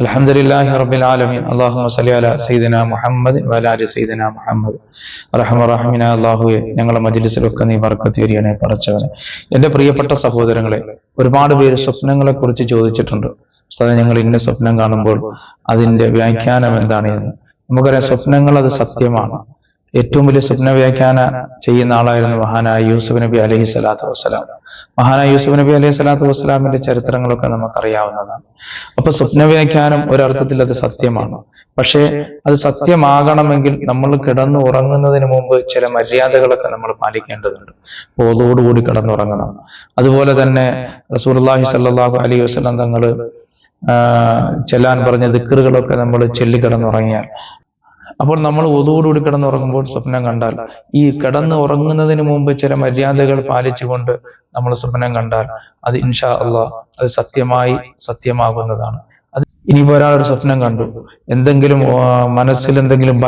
അലഹദില്ലാഹി റബ്ബിൽ ആലമീൻ. അള്ളാഹു സല്ലി അല സയ്യിദന മുഹമ്മദ് വലാലി സയ്യിദന മുഹമ്മദ്. റഹ്മറഹമിന അള്ളാഹുവെ ഞങ്ങളെ മജ്ലിസിലൊക്കെ നീ ബർക്കത്ത് വരികണേ പറച്ചവനെ എന്റെ പ്രിയപ്പെട്ട സഹോദരങ്ങളെ ഒരുപാട് പേര് സ്വപ്നങ്ങളെ കുറിച്ച് ചോദിച്ചിട്ടുണ്ട്. സാധാരണ ഞങ്ങൾ ഇന്ന സ്വപ്നം കാണുമ്പോൾ അതിന്റെ വ്യാഖ്യാനം എന്താണ് എന്ന്. നമുക്കറിയാം സ്വപ്നങ്ങൾ അത് സത്യമാണ്. ഏറ്റവും വലിയ സ്വപ്ന വ്യാഖ്യാന ചെയ്യുന്ന ആളായിരുന്നു മഹാനായ യൂസുഫ് നബി അലഹി സ്വലാത്തു വസ്സലാം. മഹാനായ യൂസുഫ് നബി അലൈഹി സ്വലാത്തു വസ്സലാമിന്റെ ചരിത്രങ്ങളൊക്കെ നമുക്കറിയാവുന്നതാണ്. അപ്പൊ സ്വപ്ന വ്യാഖ്യാനം ഒരർത്ഥത്തിൽ അത് സത്യമാണ്. പക്ഷേ അത് സത്യമാകണമെങ്കിൽ നമ്മൾ കിടന്നു ഉറങ്ങുന്നതിന് മുമ്പ് ചില മര്യാദകളൊക്കെ നമ്മൾ പാലിക്കേണ്ടതുണ്ട്. ബോധോടുകൂടി കിടന്നുറങ്ങണം. അതുപോലെ തന്നെ റസൂർല്ലാഹി സല്ലാഹു അലൈഹി വസ്ലാം തങ്ങൾ ചെല്ലാൻ പറഞ്ഞ ദിക്കറുകളൊക്കെ നമ്മൾ ചൊല്ലിക്കിടന്നുറങ്ങിയാൽ അപ്പോൾ നമ്മൾ ഒതുകൂടി കിടന്നുറങ്ങുമ്പോൾ സ്വപ്നം കണ്ടാൽ ഈ കിടന്ന് ഉറങ്ങുന്നതിന് മുമ്പ് ചില മര്യാദകൾ പാലിച്ചുകൊണ്ട് നമ്മൾ സ്വപ്നം കണ്ടാൽ അത് ഇൻഷാ അള്ളാഹ് അത് സത്യമായി സത്യമാകുന്നതാണ്. അത് ഇനിയിപ്പോ ഒരാളൊരു സ്വപ്നം കണ്ടു. എന്തെങ്കിലും മനസ്സിൽ എന്തെങ്കിലും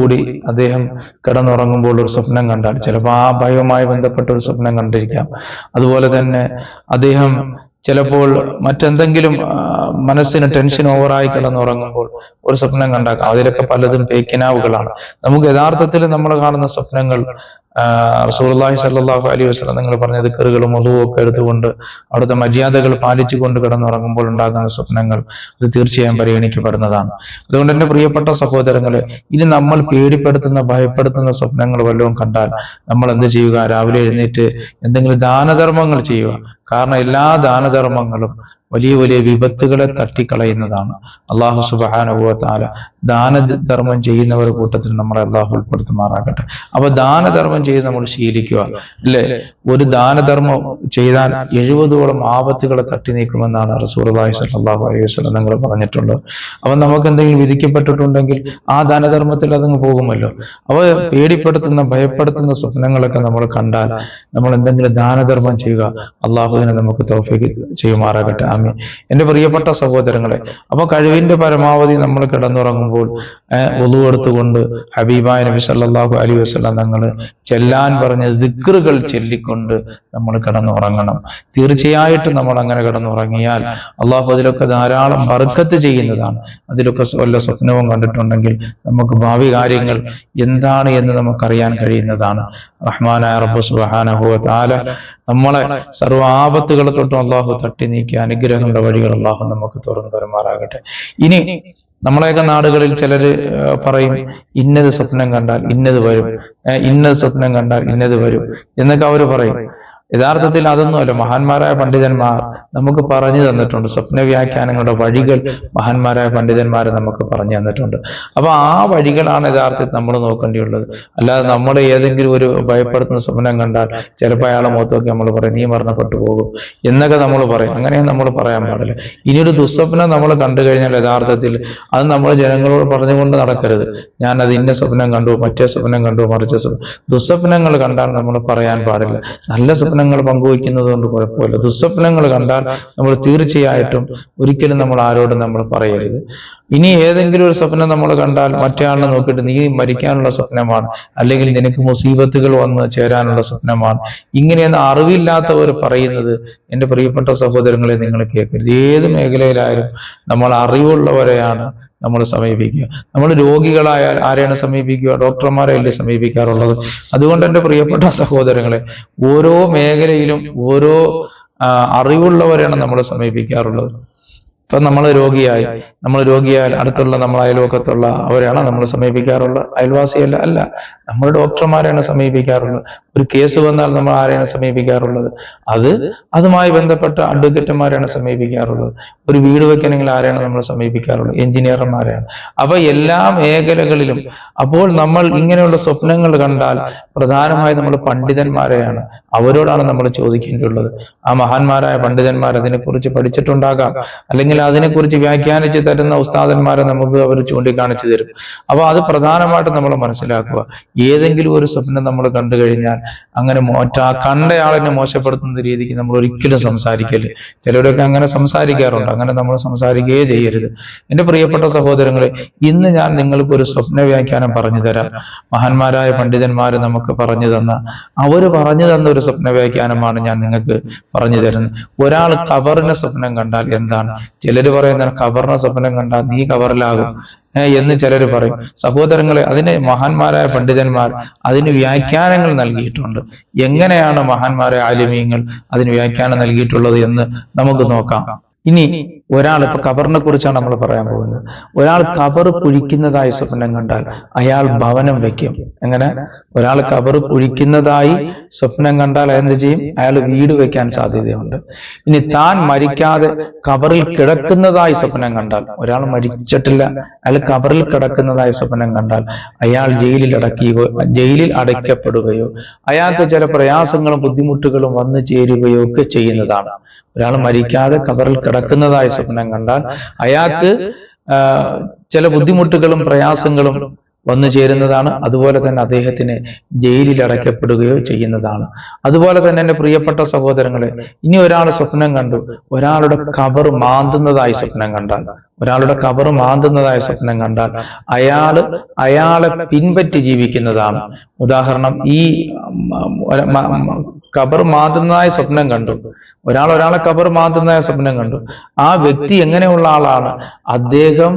കൂടി അദ്ദേഹം കിടന്നുറങ്ങുമ്പോൾ ഒരു സ്വപ്നം കണ്ടാൽ ചിലപ്പോൾ ആ ഭയവുമായി ബന്ധപ്പെട്ട ഒരു സ്വപ്നം കണ്ടിരിക്കാം. അതുപോലെ തന്നെ അദ്ദേഹം ചിലപ്പോൾ മറ്റെന്തെങ്കിലും മനസ്സിന് ടെൻഷൻ ഓവറായി കിടന്നുറങ്ങുമ്പോൾ ഒരു സ്വപ്നം കണ്ടാക്കാം അതിലൊക്കെ പലതും പേക്കിനാവുകളാണ് നമുക്ക് യഥാർത്ഥത്തിൽ നമ്മൾ കാണുന്ന സ്വപ്നങ്ങൾ റസൂർലാഹി സല്ലാഹു അലൈഹി വസ്ലം നിങ്ങൾ പറഞ്ഞ ദിക്കറുകളും ഒതുവൊക്കെ എടുത്തുകൊണ്ട് അവിടുത്തെ മര്യാദകൾ പാലിച്ചുകൊണ്ട് കിടന്നുറങ്ങുമ്പോൾ ഉണ്ടാകുന്ന സ്വപ്നങ്ങൾ അത് തീർച്ചയായും പരിഗണിക്കപ്പെടുന്നതാണ്. അതുകൊണ്ട് എന്റെ പ്രിയപ്പെട്ട സഹോദരങ്ങളെ ഇനി നമ്മൾ പേടിപ്പെടുത്തുന്ന ഭയപ്പെടുത്തുന്ന സ്വപ്നങ്ങൾ വല്ലതും കണ്ടാൽ നമ്മൾ എന്ത് ചെയ്യുക? രാവിലെ എഴുന്നേറ്റ് എന്തെങ്കിലും ദാനധർമ്മങ്ങൾ ചെയ്യുക. കാരണം എല്ലാ ദാനധർമ്മങ്ങളും വലിയ വലിയ വിപത്തുകളെ തട്ടിക്കളയുന്നതാണ്. അള്ളാഹു സുബാനുഭവത്താല ദാനധർമ്മം ചെയ്യുന്നവർ കൂട്ടത്തിൽ നമ്മളെ അള്ളാഹു ഉൾപ്പെടുത്തുമാറാകട്ടെ. അപ്പൊ ദാനധർമ്മം ചെയ്ത് നമ്മൾ ശീലിക്കുക അല്ലെ? ഒരു ദാനധർമ്മം ചെയ്താൽ എഴുപതോളം ആപത്തുകളെ തട്ടി നീക്കുമെന്നാണ് റസൂർലാഹി സല്ലാഹു അലൈഹി വസ്ലം നിങ്ങൾ പറഞ്ഞിട്ടുള്ളത്. അപ്പൊ നമുക്ക് എന്തെങ്കിലും വിധിക്കപ്പെട്ടിട്ടുണ്ടെങ്കിൽ ആ ദാനധർമ്മത്തിൽ അതങ്ങ് പോകുമല്ലോ. അവ പേടിപ്പെടുത്തുന്ന ഭയപ്പെടുത്തുന്ന സ്വപ്നങ്ങളൊക്കെ നമ്മൾ കണ്ടാൽ നമ്മൾ എന്തെങ്കിലും ദാനധർമ്മം ചെയ്യുക അള്ളാഹുവിനെ നമുക്ക് തൗഫീഖ് ചെയ്യുമാറാകട്ടെ. ആമീൻ എന്റെ പ്രിയപ്പെട്ട സഹോദരങ്ങളെ അപ്പൊ കഴിവിന്റെ പരമാവധി നമ്മൾ കിടന്നുറങ്ങുമ്പോൾ ഒതു എടുത്തുകൊണ്ട് ഹബീബായ നബി സല്ലാഹു അലി വസ്ലാം തങ്ങൾ ചെല്ലാൻ പറഞ്ഞ ദിക്റുകൾ ചൊല്ലിക്കൊണ്ട് നമ്മൾ കിടന്നുറങ്ങണം. തീർച്ചയായിട്ടും നമ്മൾ അങ്ങനെ കിടന്നുറങ്ങിയാൽ അള്ളാഹു അതിലൊക്കെ ധാരാളം ബർക്കത്ത് ചെയ്യുന്നതാണ്. അതിലൊക്കെ വല്ല സ്വപ്നവും കണ്ടിട്ടുണ്ടെങ്കിൽ നമുക്ക് ഭാവി കാര്യങ്ങൾ എന്താണ് എന്ന് നമുക്കറിയാൻ കഴിയുന്നതാണ്. റഹ്മാനായ റബ്ബു സുബ്ഹാനഹു വ നമ്മളെ സർവ ആപത്തുകളെ തൊട്ടും അള്ളാഹു തട്ടി നീക്കി അനുഗ്രഹങ്ങളുടെ വഴികൾ അള്ളാഹു നമുക്ക് തുറന്നു തരുമാറാകട്ടെ. ഇനി നമ്മളെയൊക്കെ നാടുകളിൽ ചിലര് പറയും ഇന്നത് സ്വപ്നം കണ്ടാൽ ഇന്നത് വരും. ഇന്നത് സ്വപ്നം കണ്ടാൽ ഇന്നത് വരും. എന്നൊക്കെ അവർ പറയും. യഥാർത്ഥത്തിൽ അതൊന്നുമല്ല മഹാന്മാരായ പണ്ഡിതന്മാർ നമുക്ക് പറഞ്ഞു തന്നിട്ടുണ്ട്. സ്വപ്ന വ്യാഖ്യാനങ്ങളുടെ വഴികൾ മഹാന്മാരായ പണ്ഡിതന്മാർ നമുക്ക് പറഞ്ഞു തന്നിട്ടുണ്ട്. അപ്പൊ ആ വഴികളാണ് യഥാർത്ഥത്തിൽ നമ്മൾ നോക്കേണ്ടിയുള്ളത്. അല്ലാതെ നമ്മൾ ഏതെങ്കിലും ഒരു ഭയപ്പെടുത്തുന്ന സ്വപ്നം കണ്ടാൽ ചിലപ്പോൾ അയാളെ മുഖത്തൊക്കെ നമ്മൾ പറയും നീ മരണപ്പെട്ടു പോകും എന്നൊക്കെ നമ്മൾ പറയും. അങ്ങനെ നമ്മൾ പറയാൻ പാടില്ല. ഇനിയൊരു ദുസ്വപ്നം നമ്മൾ കണ്ടു കഴിഞ്ഞാൽ യഥാർത്ഥത്തിൽ അത് നമ്മൾ ജനങ്ങളോട് പറഞ്ഞുകൊണ്ട് നടക്കരുത്. ഞാൻ അത് ഇന്ന സ്വപ്നം കണ്ടു മറ്റേ സ്വപ്നം കണ്ടു മറിച്ച സ്വപ്നം. ദുസ്വപ്നങ്ങൾ കണ്ടാൽ നമ്മൾ പറയാൻ പാടില്ല. നല്ല സ്വപ്നങ്ങൾ പങ്കുവയ്ക്കുന്നത് കൊണ്ട് കുഴപ്പമില്ല. ദുസ്വപ്നങ്ങൾ കണ്ടാൽ നമ്മൾ തീർച്ചയായിട്ടും ഒരിക്കലും നമ്മൾ ആരോടും നമ്മൾ പറയരുത്. ഇനി ഏതെങ്കിലും ഒരു സ്വപ്നം നമ്മൾ കണ്ടാൽ മറ്റാളിനെ നോക്കിയിട്ട് നീ മരിക്കാനുള്ള സ്വപ്നമാണ് അല്ലെങ്കിൽ നിനക്ക് മുസീബത്തുകൾ വന്ന് ചേരാനുള്ള സ്വപ്നമാണ്. ഇങ്ങനെയെന്ന് അറിവില്ലാത്തവർ പറയുന്നത് എന്റെ പ്രിയപ്പെട്ട സഹോദരങ്ങളെ നിങ്ങൾ കേൾക്കരുത്. ഏത് മേഖലയിലായാലും നമ്മൾ അറിവുള്ളവരെയാണ് നമ്മൾ സമീപിക്കുക. നമ്മൾ രോഗികളായ ആരെയാണ് സമീപിക്കുക? ഡോക്ടർമാരെ അല്ലേ സമീപിക്കാറുള്ളത്? അതുകൊണ്ട് എന്റെ പ്രിയപ്പെട്ട സഹോദരങ്ങളെ ഓരോ മേഖലയിലും ഓരോ അറിവുള്ളവരെയാണ് നമ്മൾ സമീപിക്കാറുള്ളത്. ഇപ്പൊ നമ്മൾ രോഗിയായി. നമ്മൾ രോഗിയാൽ അടുത്തുള്ള നമ്മൾ അയൽവക്കത്തുള്ള അവരാണ് നമ്മൾ സമീപിക്കാറുള്ളത്. അയൽവാസിയല്ല അല്ല നമ്മൾ ഡോക്ടർമാരെയാണ് സമീപിക്കാറുള്ളത്. ഒരു കേസ് വന്നാൽ നമ്മൾ ആരെയാണ് സമീപിക്കാറുള്ളത്? അത് അതുമായി ബന്ധപ്പെട്ട അഡ്വക്കേറ്റുമാരെയാണ് സമീപിക്കാറുള്ളത്. ഒരു വീട് വെക്കണമെങ്കിൽ ആരെയാണ് നമ്മൾ സമീപിക്കാറുള്ളത്? എഞ്ചിനീയർമാരെയാണ്. അപ്പൊ എല്ലാ മേഖലകളിലും അപ്പോൾ നമ്മൾ ഇങ്ങനെയുള്ള സ്വപ്നങ്ങൾ കണ്ടാൽ പ്രധാനമായി നമ്മൾ പണ്ഡിതന്മാരെയാണ്. അവരോടാണ് നമ്മൾ ചോദിക്കേണ്ടിയുള്ളത് ആ മഹാന്മാരായ പണ്ഡിതന്മാർ അതിനെക്കുറിച്ച് പഠിച്ചിട്ടുണ്ടാകാം. അല്ലെങ്കിൽ അതിനെക്കുറിച്ച് വ്യാഖ്യാനിച്ച് തരുന്ന ഉസ്താദന്മാരെ നമുക്ക് അവർ ചൂണ്ടിക്കാണിച്ചു തരും. അപ്പോൾ അത് പ്രധാനമായിട്ടും നമ്മൾ മനസ്സിലാക്കുക. ഏതെങ്കിലും ഒരു സ്വപ്നം നമ്മൾ കണ്ടു കഴിഞ്ഞാൽ അങ്ങനെ മോറ്റ കണ്ടയാളിനെ മോശപ്പെടുത്തുന്ന രീതിക്ക് നമ്മൾ ഒരിക്കലും സംസാരിക്കൽ. ചിലരൊക്കെ അങ്ങനെ സംസാരിക്കാറുണ്ട്. അങ്ങനെ നമ്മൾ സംസാരിക്കുകയേ ചെയ്യരുത്. എന്റെ പ്രിയപ്പെട്ട സഹോദരങ്ങളെ ഇന്ന് ഞാൻ നിങ്ങൾക്ക് ഒരു സ്വപ്ന വ്യാഖ്യാനം പറഞ്ഞു തരാം. മഹാന്മാരായ പണ്ഡിതന്മാർ നമുക്ക് പറഞ്ഞു തന്ന അവർ പറഞ്ഞു തന്ന ഒരു സ്വപ്ന വ്യാഖ്യാനമാണ് ഞാൻ നിങ്ങൾക്ക് പറഞ്ഞു തരുന്നത്. ഒരാൾ കവറിന്റെ സ്വപ്നം കണ്ടാൽ എന്താണ്? ചിലർ പറയുന്ന കവറിന്റെ സ്വപ്നം കണ്ടാൽ നീ കവറിലാകും. എന്ന് ചിലർ പറയും. സഹോദരങ്ങളെ അതിന് മഹാന്മാരായ പണ്ഡിതന്മാർ അതിന് വ്യാഖ്യാനങ്ങൾ നൽകിയിട്ടുണ്ട്. എങ്ങനെയാണ് മഹാന്മാരായ ആലിമീങ്ങൾ അതിന് വ്യാഖ്യാനം നൽകിയിട്ടുള്ളത് എന്ന് നമുക്ക് നോക്കാം. ഇനി ഒരാൾ ഇപ്പൊ കബറിനെ കുറിച്ചാണ് നമ്മൾ പറയാൻ പോകുന്നത്. ഒരാൾ കബർ കുഴിക്കുന്നതായി സ്വപ്നം കണ്ടാൽ അയാൾ ഭവനം വെക്കും. എങ്ങനെ? ഒരാൾ കബർ കുഴിക്കുന്നതായി സ്വപ്നം കണ്ടാൽ എന്ത് ചെയ്യും? അയാൾ വീട് വെക്കാൻ സാധ്യതയുണ്ട്. ഇനി താൻ മരിക്കാതെ കബറിൽ കിടക്കുന്നതായി സ്വപ്നം കണ്ടാൽ ഒരാൾ മരിച്ചിട്ടില്ല. അയാൾ കബറിൽ കിടക്കുന്നതായി സ്വപ്നം കണ്ടാൽ അയാൾ ജയിലിൽ അടക്കുകയോ ജയിലിൽ അടയ്ക്കപ്പെടുകയോ അയാൾക്ക് ചില പ്രയാസങ്ങളും ബുദ്ധിമുട്ടുകളും വന്നു ചേരുകയോ ഒക്കെ ചെയ്യുന്നതാണ്. ഒരാൾ മരിക്കാതെ കബറിൽ കിടക്കുന്നതായി സ്വപ്നം കണ്ടാൽ അയാൾക്ക് ചില ബുദ്ധിമുട്ടുകളും പ്രയാസങ്ങളും വന്നു ചേരുന്നതാണ്. അതുപോലെ തന്നെ അദ്ദേഹത്തിന് ജയിലിൽ അടയ്ക്കപ്പെടുകയോ ചെയ്യുന്നതാണ്. അതുപോലെ തന്നെ എന്റെ പ്രിയപ്പെട്ട സഹോദരങ്ങളെ ഇനി ഒരാൾ സ്വപ്നം കണ്ടു. ഒരാളുടെ കവർ മാന്തുന്നതായി സ്വപ്നം കണ്ടാൽ ഒരാളുടെ കവർ മാന്തുന്നതായ സ്വപ്നം കണ്ടാൽ അയാൾ അയാളെ പിൻപറ്റി ജീവിക്കുന്നതാണ്. ഉദാഹരണം ഈ കബർ മാതുന്നതായ സ്വപ്നം കണ്ടു. ഒരാൾ ഒരാളെ കബർ മാതുന്നതായ സ്വപ്നം കണ്ടു. ആ വ്യക്തി എങ്ങനെയുള്ള ആളാണ്? അദ്ദേഹം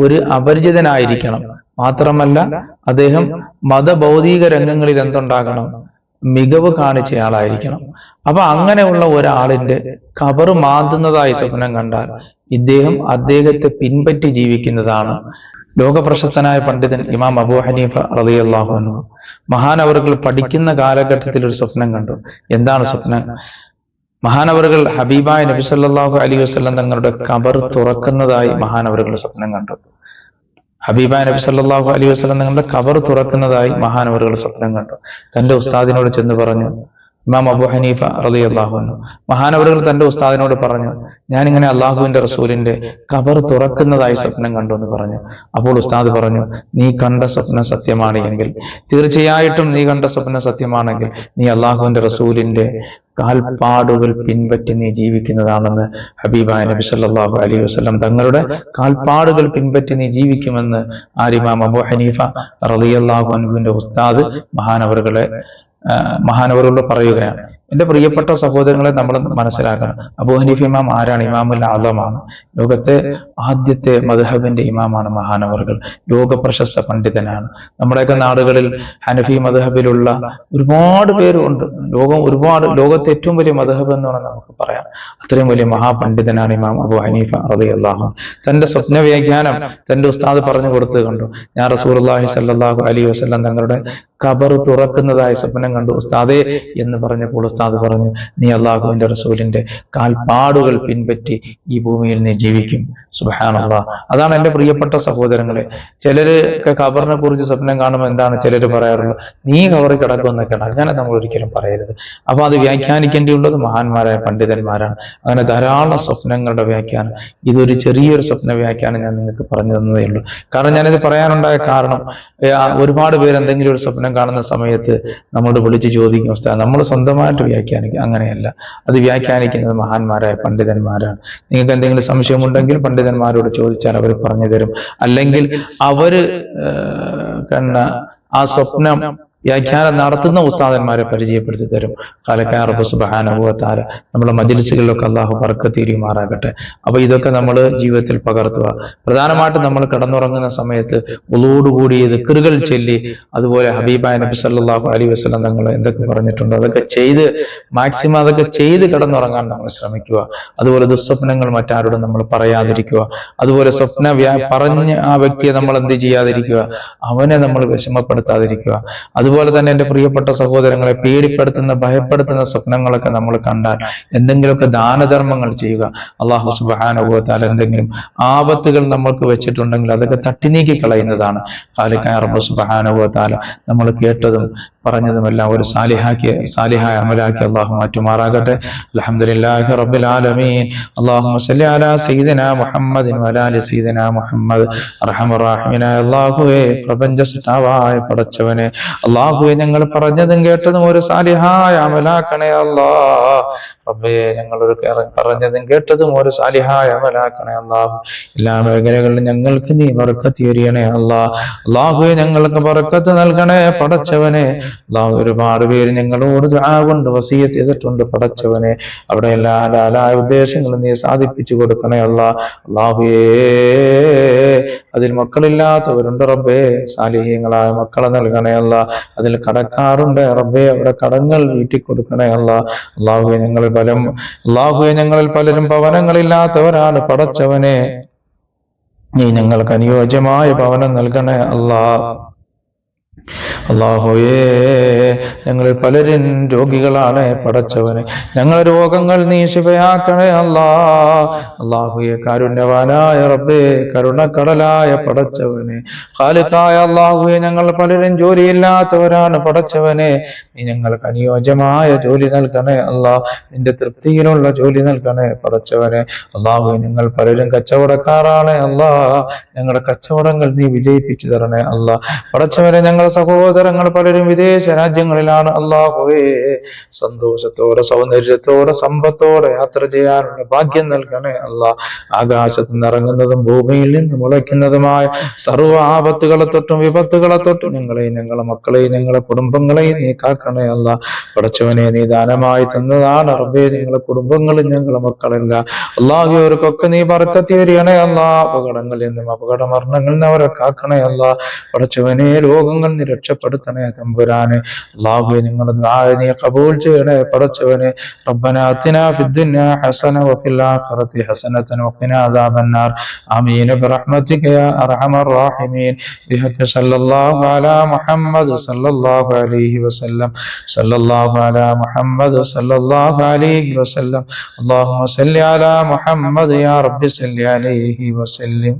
ഒരു അപരിചിതനായിരിക്കണം. മാത്രമല്ല അദ്ദേഹം മതഭൗതിക രംഗങ്ങളിൽ എന്തുണ്ടാകണം? മികവ് കാണിച്ചയാളായിരിക്കണം അപ്പൊ അങ്ങനെയുള്ള ഒരാളിന്റെ കബർ മാന്തുന്നതായി സ്വപ്നം കണ്ടാൽ ഇദ്ദേഹം അദ്ദേഹത്തെ പിൻപറ്റി ജീവിക്കുന്നതാണ് ലോകപ്രശസ്തനായ പണ്ഡിതൻ ഇമാം അബൂ ഹനീഫ റളിയല്ലാഹു അൻഹു. മഹാനവറുകൾ പഠിക്കുന്ന കാലഘട്ടത്തിൽ ഒരു സ്വപ്നം കണ്ടു. എന്താണ് സ്വപ്നം? മഹാനവറുകൾ ഹബീബായ നബി സല്ലല്ലാഹു അലൈഹി വസല്ലം തങ്ങളുടെ കബർ തുറക്കുന്നതായി മഹാനവറുകൾ സ്വപ്നം കണ്ടു. ഹബീബായ നബി സല്ലല്ലാഹു അലൈഹി വസല്ലം തങ്ങളുടെ കബർ തുറക്കുന്നതായി മഹാനവറുകൾ സ്വപ്നം കണ്ടു. തന്റെ ഉസ്താദിനോട് ചെന്ന് പറഞ്ഞു ഇമാം അബു ഹനീഫ റലി അൻഹു. മഹാനവറുകൾ തന്റെ ഉസ്താദിനോട് പറഞ്ഞു ഞാനിങ്ങനെ അള്ളാഹുവിന്റെ റസൂലിന്റെ കബർ തുറക്കുന്നതായി സ്വപ്നം കണ്ടു എന്ന് പറഞ്ഞു. അപ്പോൾ ഉസ്താദ് പറഞ്ഞു നീ കണ്ട സ്വപ്നം സത്യമാണ് എങ്കിൽ തീർച്ചയായിട്ടും നീ കണ്ട സ്വപ്നം സത്യമാണെങ്കിൽ നീ അള്ളാഹുവിന്റെ റസൂലിന്റെ കാൽപ്പാടുകൾ പിൻപറ്റി നീ ജീവിക്കുന്നതാണെന്ന് ഹബീബായ നബി സല്ലാഹു അലൈഹി വസ്ലം തങ്ങളുടെ കാൽപ്പാടുകൾ പിൻപറ്റി നീ ജീവിക്കുമെന്ന് ആരിമാം അബു ഹനീഫ റളിയല്ലാഹു അനുവിന്റെ ഉസ്താദ് മഹാനവറുകളെ ആ, മഹാനവറുകളോട് പറയുകയാണ്. എന്റെ പ്രിയപ്പെട്ട സഹോദരങ്ങളെ നമ്മൾ മനസ്സിലാക്കണം. അബൂ ഹനീഫ് ഇമാം ആരാണ്? ഇമാമുൽ ആദമാണ് ലോകത്തെ ആദ്യത്തെ മദ്ഹബിന്റെ ഇമാമാണ് മഹാനവറുകൾ. ലോക പ്രശസ്ത പണ്ഡിതനാണ്. നമ്മുടെയൊക്കെ നാടുകളിൽ ഹനഫി മദ്ഹബിലുള്ള ഒരുപാട് പേരുണ്ട്. ലോകം ഒരുപാട് ലോകത്തെ ഏറ്റവും വലിയ മദ്ഹബ് എന്ന് പറഞ്ഞാൽ നമുക്ക് പറയാം അത്രയും വലിയ മഹാപണ്ഡിതനാണ് ഇമാം അബു ഹനീഫ അള്ളാഹ് തന്റെ സ്വപ്ന വ്യാഖ്യാനം തന്റെ ഉസ്താദ് പറഞ്ഞു കൊടുത്തത് കണ്ടു. ഞാൻ റസൂർ അള്ളാഹി സല്ലാഹു അലി വസ്ലം തങ്ങളുടെ ഖബർ തുറക്കുന്നതായ സ്വപ്നം കണ്ടു. ഉസ്താദേ എന്ന് പറഞ്ഞപ്പോൾ ഉസ്താദ് പറഞ്ഞു നീ അള്ളാഹുവിന്റെ റസൂലിന്റെ കാൽപ്പാടുകൾ പിൻപറ്റി ഈ ഭൂമിയിൽ നീ ജീവിക്കും. സുബഹാനല്ലാ. അതാണ് എന്റെ പ്രിയപ്പെട്ട സഹോദരങ്ങളെ. ചിലര് കബറിനെ കുറിച്ച് സ്വപ്നം കാണുമ്പോൾ എന്താണ് ചിലര് പറയാറുള്ളത്? നീ ഖബറിൽ കിടക്കുമെന്നൊക്കെയാണ് അങ്ങനെ നമ്മൾ ഒരിക്കലും പറയരുത്. അപ്പൊ അത് വ്യാഖ്യാനിക്കേണ്ടിയുള്ളത് മഹാന്മാരായ പണ്ഡിതന്മാരാണ്. അങ്ങനെ ധാരാളം സ്വപ്നങ്ങളുടെ വ്യാഖ്യാനം. ഇതൊരു ചെറിയൊരു സ്വപ്ന വ്യാഖ്യാനം ഞാൻ നിങ്ങൾക്ക് പറഞ്ഞു തന്നതേ ഉള്ളൂ. കാരണം ഞാനിത് പറയാനുണ്ടായ കാരണം ഒരുപാട് പേര് എന്തെങ്കിലും ഒരു സ്വപ്നം കാണുന്ന സമയത്ത് നമ്മോട് വിളിച്ച് ചോദിക്കും ഉസ്താദ് നമ്മൾ സ്വന്തമായിട്ട് വ്യാഖ്യാനിക്കും അങ്ങനെയല്ല. അത് വ്യാഖ്യാനിക്കുന്നത് മഹാന്മാരായ പണ്ഡിതന്മാരാണ്. നിങ്ങൾക്ക് എന്തെങ്കിലും സംശയമുണ്ടെങ്കിൽ പണ്ഡിതന്മാരോട് ചോദിച്ചാൽ അവർ പറഞ്ഞു തരും അല്ലെങ്കിൽ അവർ ഏ, കണ്ട ആ സ്വപ്നം വ്യാഖ്യാനം നടത്തുന്ന ഉസ്താദന്മാരെ പരിചയപ്പെടുത്തി തരും. കാലക്കാൻ റബ്ബ് സുബാനുഭവത്താര നമ്മുടെ മജിലിസുകളിലൊക്കെ അള്ളാഹു പറക്ക തീരുമാറാകട്ടെ അപ്പൊ ഇതൊക്കെ നമ്മൾ ജീവിതത്തിൽ പകർത്തുക. പ്രധാനമായിട്ടും നമ്മൾ കിടന്നുറങ്ങുന്ന സമയത്ത് ഉളോടുകൂടി ദിക്കറുകൾ ചൊല്ലി അതുപോലെ ഹബീബായ നബി സല്ലാഹു അലി വസല്ലം തങ്ങൾ എന്തൊക്കെ പറഞ്ഞിട്ടുണ്ടോ അതൊക്കെ ചെയ്ത് മാക്സിമം അതൊക്കെ ചെയ്ത് കിടന്നുറങ്ങാൻ നമ്മൾ ശ്രമിക്കുക. അതുപോലെ ദുസ്വപ്നങ്ങൾ മറ്റാരോടും നമ്മൾ പറയാതിരിക്കുക. അതുപോലെ സ്വപ്ന പറഞ്ഞ ആ വ്യക്തിയെ നമ്മൾ എന്ത് ചെയ്യാതിരിക്കുക? അവനെ നമ്മൾ വിഷമപ്പെടുത്താതിരിക്കുക. അതുപോലെ തന്നെ എന്റെ പ്രിയപ്പെട്ട സഹോദരങ്ങളെ പേടിപ്പെടുത്തുന്ന ഭയപ്പെടുത്തുന്ന സ്വപ്നങ്ങളൊക്കെ നമ്മൾ കണ്ടാൽ എന്തെങ്കിലുമൊക്കെ ദാനധർമ്മങ്ങൾ ചെയ്യുക അള്ളാഹു സുബാനുഭവത്താൽ എന്തെങ്കിലും ആപത്തുകൾ നമ്മൾക്ക് വെച്ചിട്ടുണ്ടെങ്കിൽ അതൊക്കെ തട്ടി നീക്കി കളയുന്നതാണ്. ഖാലിഖായ റബ്ബ് സുബാനുഭവത്താല നമ്മൾ കേട്ടതും പറഞ്ഞതുമെല്ലാം ഒരു സാലിഹാക്കി സാലിഹായ അമലാക്കി അള്ളാഹു മാറ്റുമാറാകട്ടെ. അലഹമുല്ലാഹി റബ്ബിൽ ആലമീൻ. അള്ളാഹു സല്ലി അലാ സയ്യിദിനാ മുഹമ്മദിൻ മുഹമ്മദ്. അർഹമർ അള്ളാഹുവേ പ്രപഞ്ച സൃഷ്ടാവായ പടച്ചവനെ അല്ലാഹുവേ ഞങ്ങൾ പറഞ്ഞതും കേട്ടതും ഒരു സാലിഹായ അമലാക്കണേ അല്ലാ. ഞങ്ങൾ കര- പറഞ്ഞതും കേട്ടതും ഒരു സാലിഹായ അമലാക്കണേ അല്ലാഹു എല്ലാ മേഖലകളിലും ഞങ്ങൾക്ക് നീ ബർക്കത്ത് എരിയണേ അല്ലാ. അള്ളാഹുവെ ഞങ്ങൾക്ക് ബർക്കത്ത് നൽകണേ പടച്ചവനെ. അള്ളാഹു ഒരുപാട് പേര് ഞങ്ങളോട് കൊണ്ട് വസീയത്ത് ചെയ്തിട്ടുണ്ട് പടച്ചവനെ. അവിടെ എല്ലാ ലാലായ ഉദ്ദേശങ്ങളും നീ സാധിപ്പിച്ചു കൊടുക്കണേ അല്ലാ. അള്ളാഹുവേ അതിൽ മക്കളില്ലാത്തവരുണ്ട് റബ്ബേ. സാലിഹ്യങ്ങളായ മക്കളെ നൽകണേ അല്ല. അതിൽ കടക്കാറുണ്ട് റബ്ബേ. അവരുടെ കടങ്ങൾ വീട്ടി കൊടുക്കണേ അല്ല. അള്ളാഹുവെ ഞങ്ങളിൽ പലരും അള്ളാഹുവെ ഞങ്ങളിൽ പലരും ഭവനങ്ങളില്ലാത്തവരാണ് പടച്ചവനെ. നീ ഞങ്ങൾക്ക് അനുയോജ്യമായ ഭവനം നൽകണേ അല്ലാ. അള്ളാഹുയേ ഞങ്ങൾ പലരും രോഗികളാണ് പടച്ചവനെ. ഞങ്ങളെ രോഗങ്ങൾ നീ ശിവയാക്കണേ അല്ലാ. അള്ളാഹുയെ കാരുണ്യവാനായ റബ്ബേ കരുണക്കടലായ പടച്ചവനെ. ഖാലിഖായ അള്ളാഹുയെ ഞങ്ങൾ പലരും ജോലിയില്ലാത്തവരാണ് പടച്ചവനെ. നീ ഞങ്ങൾക്ക് അനുയോജ്യമായ ജോലി നൽകണേ അല്ലാ. നിന്റെ തൃപ്തിയിലുള്ള ജോലി നൽകണേ പടച്ചവനെ. അള്ളാഹു ഞങ്ങൾ പലരും കച്ചവടക്കാരാണ് അല്ലാ. ഞങ്ങളുടെ കച്ചവടങ്ങൾ നീ വിജയിപ്പിച്ചു തരണേ അല്ലാ. പടച്ചവനെ ഞങ്ങളുടെ സഹോദരങ്ങൾ പലരും വിദേശ രാജ്യങ്ങളിലാണ്. അള്ളാഹുവേ സന്തോഷത്തോടെ സൗന്ദര്യത്തോടെ സമ്പത്തോടെ യാത്ര ചെയ്യാനുള്ള ഭാഗ്യം നൽകണേ അള്ളാ ആകാശത്ത് നിറങ്ങുന്നതും ഭൂമിയിൽ നിന്ന് മുളയ്ക്കുന്നതുമായ സർവ ആപത്തുകളെ തൊട്ടും വിപത്തുകളെ തൊട്ടും നിങ്ങളെയും ഞങ്ങളെ മക്കളെയും ഞങ്ങളെ കുടുംബങ്ങളെയും നീ കാക്കണേ അല്ല. പടച്ചവനെ നീ ദാനമായി തന്നതാണ് അറബേ ഞങ്ങളെ കുടുംബങ്ങളും ഞങ്ങളെ മക്കളല്ല. അള്ളാഹുവർക്കൊക്കെ നീ പറക്കത്തി വരികണേ അല്ല. അപകടങ്ങളിൽ നിന്നും അപകട മരണങ്ങളിൽ നിന്ന് അവരെ കാക്കണേ അല്ല. പടച്ചവനെ രോഗങ്ങൾ നീ രക്ഷപ്പെടുത്തണേ തമ്പുരാനെ അള്ളാഹുവെ നിങ്ങൾ നീ കബൂൽ ചെയ്യണേ പടച്ചവനെ ربنا آتنا في الدنيا حسنة وفي الآخرة حسنة وقنا عذاب النار آمين برحمتك يا أرحم الراحمين بحق صلى الله على محمد صلى الله عليه وسلم صلى الله على محمد صلى الله عليه وسلم اللهم صل على محمد يا رب صل عليه وسلم